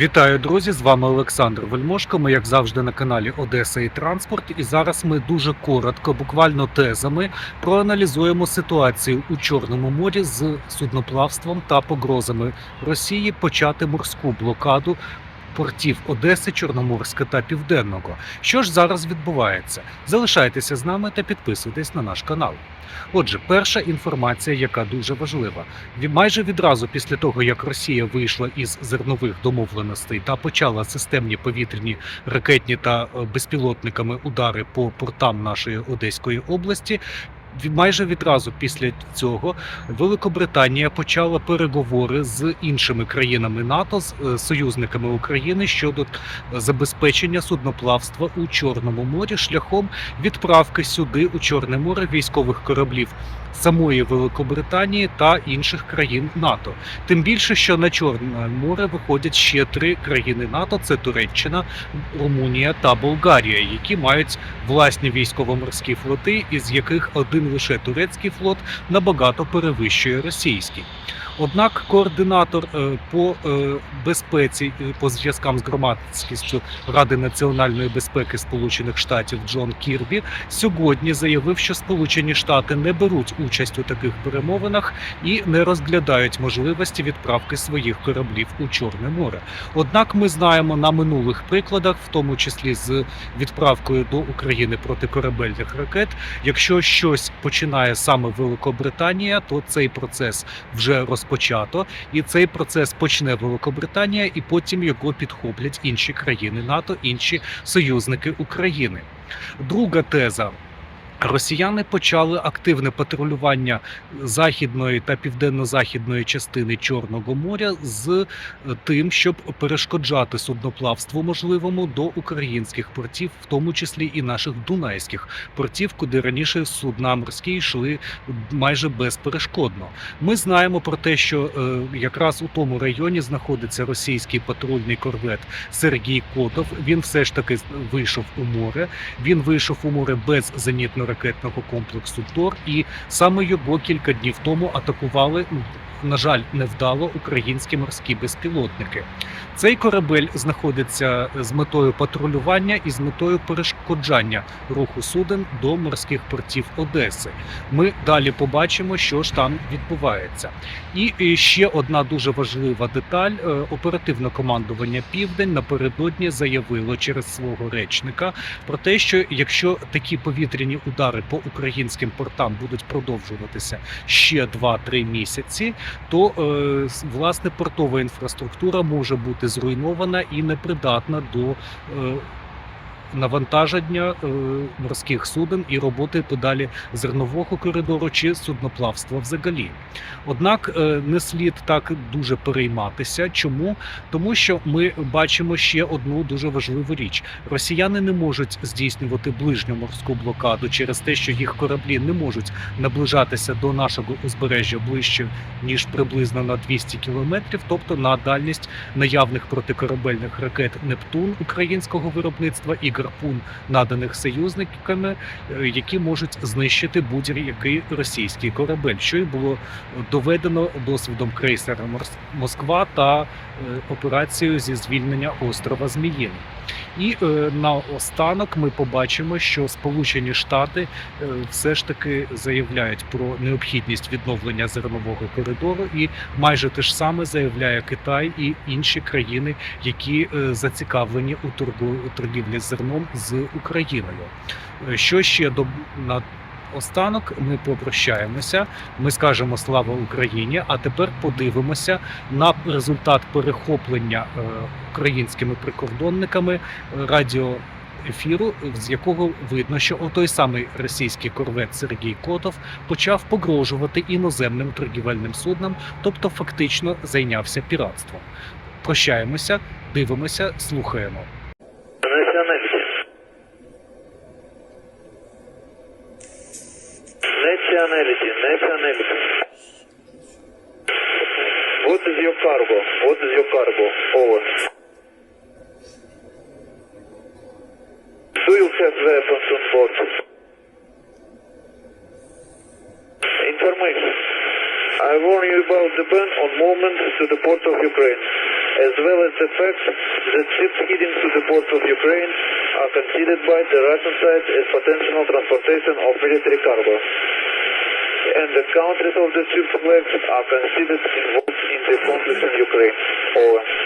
Вітаю, друзі! З вами Олександр Вельмошко. Ми, як завжди, на каналі Одеса і Транспорт. І зараз ми дуже коротко, буквально тезами, проаналізуємо ситуацію у Чорному морі з судноплавством та погрозами Росії почати морську блокаду. Портів Одеси, Чорноморська та Південного. Що ж зараз відбувається? Залишайтеся з нами та підписуйтесь на наш канал. Отже, перша інформація, яка дуже важлива. Майже відразу після того, як Росія вийшла із зернових домовленостей та почала системні повітряні ракетні та е, безпілотниками удари по портам нашої Одеської області. Майже відразу після цього Великобританія почала переговори з іншими країнами НАТО, з е, союзниками України щодо забезпечення судноплавства у Чорному морі шляхом відправки сюди у Чорне море військових кораблів самої Великобританії та інших країн НАТО. Тим більше, що на Чорне море виходять ще три країни НАТО: це Туреччина, Румунія та Болгарія, які мають власні військово-морські флоти, із яких один лише турецький флот набагато перевищує російський. Однак координатор е, по е, безпеці е, по зв'язкам з громадськістю Ради національної безпеки Сполучених Штатів Джон Кірбі сьогодні заявив, що Сполучені Штати не беруть участь у таких перемовинах і не розглядають можливості відправки своїх кораблів у Чорне море. Однак ми знаємо на минулих прикладах, в тому числі з відправкою до України протикорабельних ракет, якщо щось починає саме Великобританія, то цей процес вже розпочато, і цей процес почне Великобританія, і потім його підхоплять інші країни НАТО, інші союзники України. Друга теза. Росіяни почали активне патрулювання західної та південно-західної частини Чорного моря з е, тим, щоб перешкоджати судноплавству можливому до українських портів, в тому числі і наших дунайських портів, куди раніше судна морські йшли майже безперешкодно. Ми знаємо про те, що е, якраз у тому районі знаходиться російський патрульний корвет Сергій Котов. Він все ж таки вийшов у море. Він вийшов у море без зенітно-ракетного комплексу ТОР, і саме його кілька днів тому атакували. На жаль, невдало українські морські безпілотники. Цей корабель знаходиться з метою патрулювання і з метою перешкоджання руху суден до морських портів Одеси. Ми далі побачимо, що ж там відбувається. І і ще одна дуже важлива деталь: Е, оперативне командування Південь напередодні заявило через свого речника про те, що якщо такі повітряні удари по українським портам будуть продовжуватися ще 2-3 місяці, то е, власне портова інфраструктура може бути зруйнована і непридатна до. Навантаження е, морських суден і роботи подалі зернового коридору чи судноплавства взагалі. Однак е, не слід так дуже перейматися. Чому? Тому що ми бачимо ще одну дуже важливу річ: росіяни не можуть здійснювати ближню морську блокаду через те, що їх кораблі не можуть наближатися до нашого узбережжя ближче ніж приблизно на 200 кілометрів, тобто на дальність наявних протикорабельних ракет Нептун українського виробництва і гарпун, наданих союзниками, е, які можуть знищити будь-який російський корабель, що й було доведено досвідом крейсера «Морс- Москва та е, операцією зі звільнення острова Зміїн. І е, наостанок ми побачимо, що Сполучені Штати все ж таки заявляють про необхідність відновлення зернового коридору, і майже те ж саме заявляє Китай і інші країни, які зацікавлені у торгу у торгівлі з Україною. Е, Що ще до на останок ми попрощаємося. Ми скажемо слава Україні. А тепер подивимося на результат перехоплення е, українськими прикордонниками е, радіо. Ефіру, з якого видно, що той самий російський корвет Сергій Котов почав погрожувати іноземним торгівельним суднам, тобто фактично зайнявся піратством. Прощаємося, дивимося, слухаємо. What is your cargo? What is your cargo? Over. Do you have weapons on board? Information. I warn you about the ban on movement to the port of Ukraine. as well as the fact that ships heading to the port of Ukraine are considered by the Russian side as potential transportation of military cargo. And the countries of the ship's flags are considered involved in the conflict in Ukraine. Over.